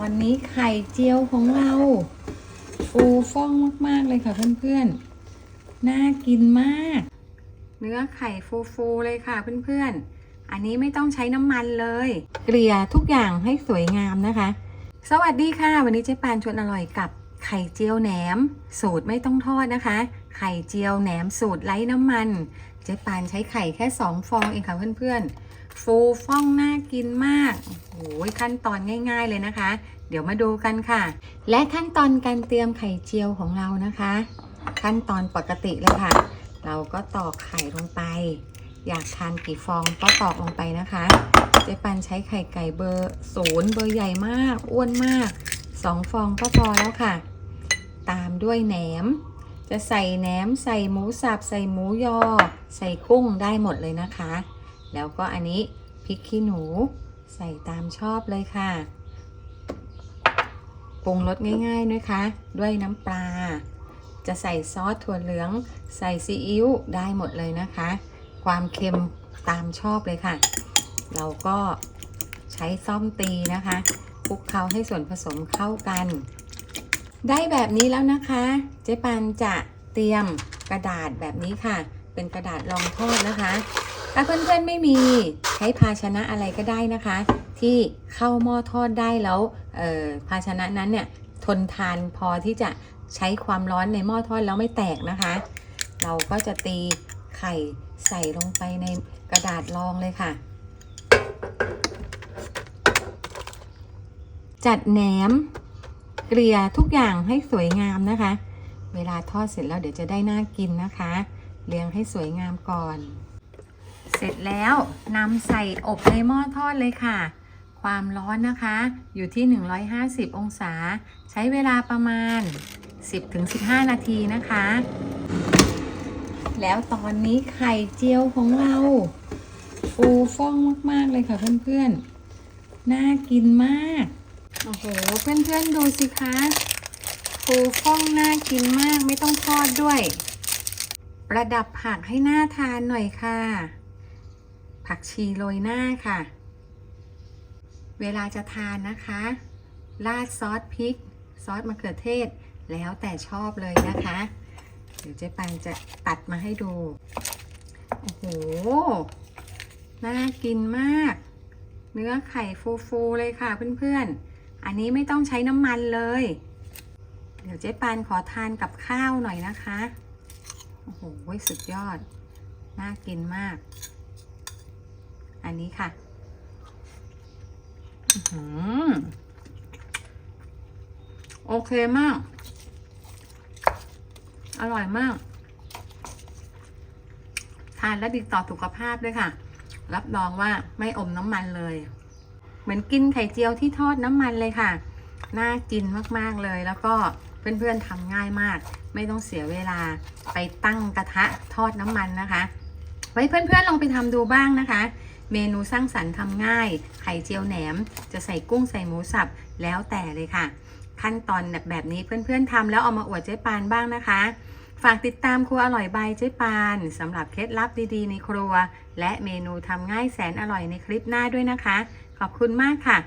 อนนี้ไข่เจียวของเรา ฟูฟ่องมากๆเลยค่ะเพื่อนๆ น่ากินมาก เนื้อไข่ฟูๆเลยค่ะเพื่อนๆ อันนี้ไม่ต้องใช้น้ำมันเลย เกลี่ยทุกอย่างให้สวยงามนะคะ สวัสดีค่ะ วันนี้เจ๊ปานชวนอร่อยกับไข่เจียวแหนม สูตรไม่ต้องทอดนะคะ ไข่เจียวแหนมสูตรไร้น้ำมัน เจ๊ปานใช้ไข่แค่ 2 ฟองเองค่ะเพื่อนๆ ฟูฟ่องน่ากินมากโอ้โหขั้นตอนง่าย ๆเลยนะคะ เดี๋ยวมาดูกันค่ะ และขั้นตอนการเตรียมไข่เจียวของเรานะคะ ขั้นตอนปกติเลยค่ะ เราก็ตอกไข่ลงไป อยากทานกี่ฟองก็ตอกลงไปนะคะเจ๊ปันใช้ไข่ไก่เบอร์ศูนย์เบอร์ใหญ่มากอ้วนมากสองฟองก็พอแล้วค่ะ ตามด้วยแหนม จะใส่แหนมใส่หมูสับใส่หมูยอ ใส่กุ้งได้หมดเลยนะคะ แล้วก็อันนี้พริกขี้หนูใส่ตามชอบเลยค่ะปรุงรสง่ายๆนะคะ ด้วยน้ำปลา จะใส่ซอสถั่วเหลือง ใส่ซีอิ๊วได้หมดเลยนะคะ ความเค็มตามชอบเลยค่ะ เราก็ใช้ซ่อมตีนะคะคลุกเคล้าให้ส่วนผสมเข้ากัน ได้แบบนี้แล้วนะคะ เจ๊ปันจะเตรียมกระดาษแบบนี้ค่ะ เป็นกระดาษรองทอดนะคะ ถ้าเพื่อนๆไม่มีใช้ภาชนะอะไรก็ได้นะคะ ที่เข้าหม้อทอดได้แล้วภาชนะนั้นเนี่ยทนทานพอที่จะใช้ความร้อนในหม้อทอดแล้วไม่แตกนะคะ เราก็จะตีไข่ใส่ลงไปในกระดาษรองเลยค่ะ จัดแหนมเกลี่ยทุกอย่างให้สวยงามนะคะ เวลาทอดเสร็จแล้วเดี๋ยวจะได้น่ากินนะคะเรียงให้สวยงามก่อน เสร็จแล้วนำใส่อบในหม้อทอดเลยค่ะ ความร้อนนะคะ อยู่ที่ 150 องศา ใช้เวลาประมาณ 10-15 นาทีนะคะ แล้วตอนนี้ไข่เจียวของเราฟูฟ่องมาก ๆ เลยค่ะเพื่อนๆ น่ากินมาก โอ้โห เพื่อนๆ ดูสิคะฟูฟ่องน่ากินมากไม่ต้องทอดด้วย ประดับผักให้น่าทานหน่อยค่ะ ผักชีโรยหน้าค่ะ เวลาจะทานนะคะ ราดซอสพริก ซอสมะเขือเทศ แล้วแต่ชอบเลยนะคะ เดี๋ยวเจ๊ปันจะตัดมาให้ดู โอ้โห น่ากินมาก เนื้อไข่ฟูๆเลยค่ะเพื่อนๆ อันนี้ไม่ต้องใช้น้ำมันเลย เดี๋ยวเจ๊ปานขอทานกับข้าวหน่อยนะคะ โอ้โห สุดยอด น่ากินมาก อันนี้ค่ะโอเคมาก อร่อยมาก ทานแล้วดีต่อสุขภาพด้วยค่ะ รับรองว่าไม่อมน้ำมันเลย เหมือนกินไข่เจียวที่ทอดน้ำมันเลยค่ะ น่ากินมากๆเลย แล้วก็เพื่อนๆทำง่ายมาก ไม่ต้องเสียเวลาไปตั้งกระทะทอดน้ำมันนะคะ ไว้เพื่อนๆลองไปทำดูบ้างนะคะ เมนูสร้างสรรค์ทำง่าย ไข่เจียวแหนม จะใส่กุ้งใส่หมูสับแล้วแต่เลยค่ะ ขั้นตอนแบบแบบนี้เพื่อนๆทำแล้วเอามาอวดเจ๊ปานบ้างนะคะ ฝากติดตามครัวอร่อยบายเจ๊ปานสำหรับเคล็ดลับดีๆ ในครัว และเมนูทำง่ายแสนอร่อยในคลิปหน้าด้วยนะคะ ขอบคุณมากค่ะ